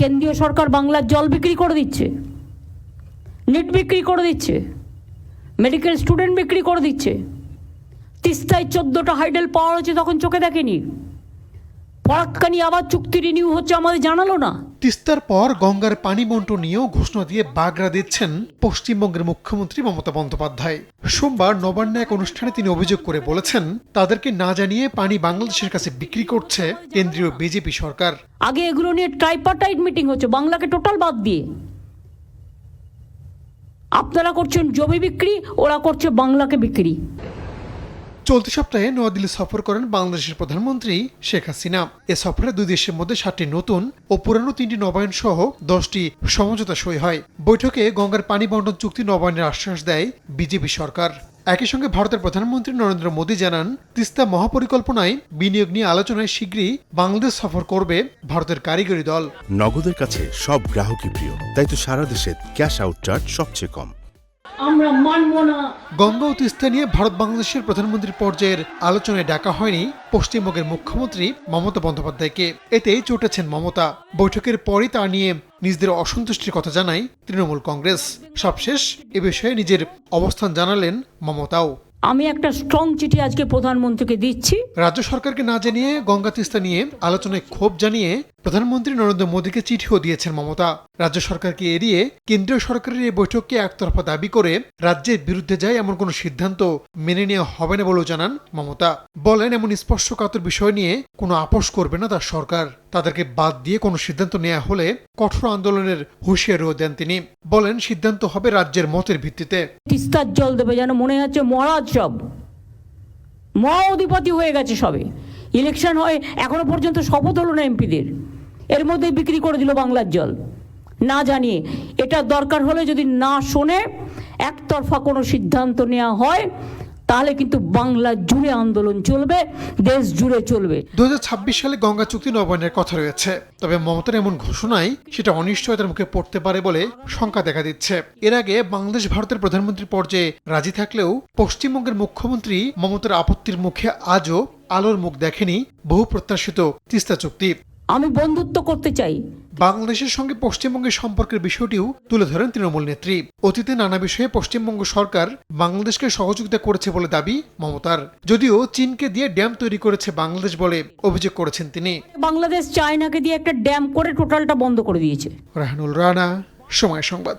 কেন্দ্রীয় সরকার বাংলার জল বিক্রি করে দিচ্ছে, নেট বিক্রি করে দিচ্ছে মেডিকেল স্টুডেন্ট বিক্রি করে দিচ্ছে। তিস্তায় চোদ্দোটা হাইডেল পাওয়া হয়েছে তখন চোখে দেখেনি। ফরাক্কানি আবার চুক্তি রিনিউ হচ্ছে আমাদের জানালো না। তিস্তার পর গঙ্গার পানি বন্টন নিয়েও ঘোষণা দিয়ে বাগড়া দিচ্ছেন পশ্চিমবঙ্গের মুখ্যমন্ত্রী মমতা বন্দ্যোপাধ্যায়। সোমবার নবান্ন এক অনুষ্ঠানে তিনি অভিযোগ করে বলেছেন তাদেরকে না জানিয়ে পানি বাংলাদেশের কাছে বিক্রি করছে কেন্দ্রীয় বিজেপি সরকার। আগে এগুলো নিয়ে ট্রাইপার্টাইট মিটিং হচ্ছে বাংলাকে টোটাল বাদ দিয়ে। আপনারা করছেন জমি বিক্রি ওরা করছে বাংলাকে বিক্রি। চলতি সপ্তাহে নয়াদিল্লি সফর করেন বাংলাদেশের প্রধানমন্ত্রী শেখ হাসিনা। এ সফরে দুই দেশের মধ্যে সাতটি নতুন ও পুরানো তিনটি নবায়ন সহ দশটি সমঝোতা সই হয়। বৈঠকে গঙ্গার পানি বন্টন চুক্তি নবায়নের আশ্বাস দেয় বিজেপি সরকার। একই সঙ্গে ভারতের প্রধানমন্ত্রী নরেন্দ্র মোদী জানান, তিস্তা মহাপরিকল্পনায় বিনিয়োগ নিয়ে আলোচনায় শীঘ্রই বাংলাদেশ সফর করবে ভারতের কারিগরি দল। নগদের কাছে সব গ্রাহকই প্রিয়, তাই তো সারা দেশে ক্যাশ আউট চার্জ সবচেয়ে কম। আমরা মানব না। গঙ্গা ও তিস্তা নিয়ে ভারত বাংলাদেশের প্রধানমন্ত্রী পর্যায়ের আলোচনায় ডাকা হয়নি পশ্চিমবঙ্গের মুখ্যমন্ত্রী মমতা বন্দ্যোপাধ্যায়কে। এতেই চটেছেন মমতা। বৈঠকের পরই তা নিয়ে নিজেদের অসন্তুষ্টির কথা জানায় তৃণমূল কংগ্রেস। সবশেষ এ বিষয়ে নিজের অবস্থান জানালেন মমতাও। আমি একটা স্ট্রং চিঠি আজকে প্রধানমন্ত্রীকে দিচ্ছি। রাজ্য সরকারকে না জানিয়ে গঙ্গা তিস্তা নিয়ে আলোচনায় ক্ষোভ জানিয়ে প্রধানমন্ত্রী নরেন্দ্র মোদীকে চিঠিও দিয়েছেন মমতা। রাজ্য সরকারকে এড়িয়ে কেন্দ্রীয় সরকারের এই বৈঠককে একতরফা দাবি করে রাজ্যের বিরুদ্ধে যায় এমন কোনো সিদ্ধান্ত মেনে নেওয়া হবে না বলেও জানান মমতা। বলেন, এমন স্পর্শকাতর বিষয় নিয়ে কোনো আপোষ করবে না তার সরকার। তাদেরকে বাদ দিয়ে কোনো সিদ্ধান্ত নেওয়া হলে কঠোর আন্দোলনের হুঁশিয়ারিও দেন তিনি। বলেন, সিদ্ধান্ত হবে রাজ্যের মতের ভিত্তিতে। তিস্তার জল দেবে যেন মনে হচ্ছে মহারাজ মহা অধিপতি হয়ে গেছে সবে। ইলেকশন হয় এখনও পর্যন্ত শপথ হলো না এমপিদের। এর মধ্যে বিক্রি করে দিল বাংলার জল। না জানিয়ে এটা দরকার হলে যদি না শোনে, একতরফা কোনো সিদ্ধান্ত নেওয়া হয়, তাহলে কিন্তু বাংলা জুড়ে আন্দোলন চলবে, দেশ জুড়ে চলবে। দুই হাজার ছাব্বিশ সালে গঙ্গা চুক্তি নবায়নের কথা রয়েছে। তবে মমতার এমন ঘোষণায় সেটা অনিশ্চয়তার মুখে পড়তে পারে বলে শঙ্কা দেখা দিচ্ছে। এর আগে বাংলাদেশ ভারতের প্রধানমন্ত্রী পর্যায়ে রাজি থাকলেও পশ্চিমবঙ্গের মুখ্যমন্ত্রী মমতার আপত্তির মুখে আজও আলোর মুখ দেখেনি বহু প্রত্যাশিত তিস্তা চুক্তি। আমি বন্ধুত্ব করতে চাই। বাংলাদেশের সঙ্গে পশ্চিমবঙ্গের সম্পর্কের বিষয়টিও তুলে ধরেন তৃণমূল নেত্রী। অতীতে নানা বিষয়ে পশ্চিমবঙ্গ সরকার বাংলাদেশকে সহযোগিতা করেছে বলে দাবি মমতার। যদিও চীনকে দিয়ে ড্যাম তৈরি করেছে বাংলাদেশ বলে অভিযোগ করেছেন তিনি। বাংলাদেশ চায়নাকে দিয়ে একটা ড্যাম করে টোটালটা বন্ধ করে দিয়েছে। রাহানুল রানা সময় সংবাদ।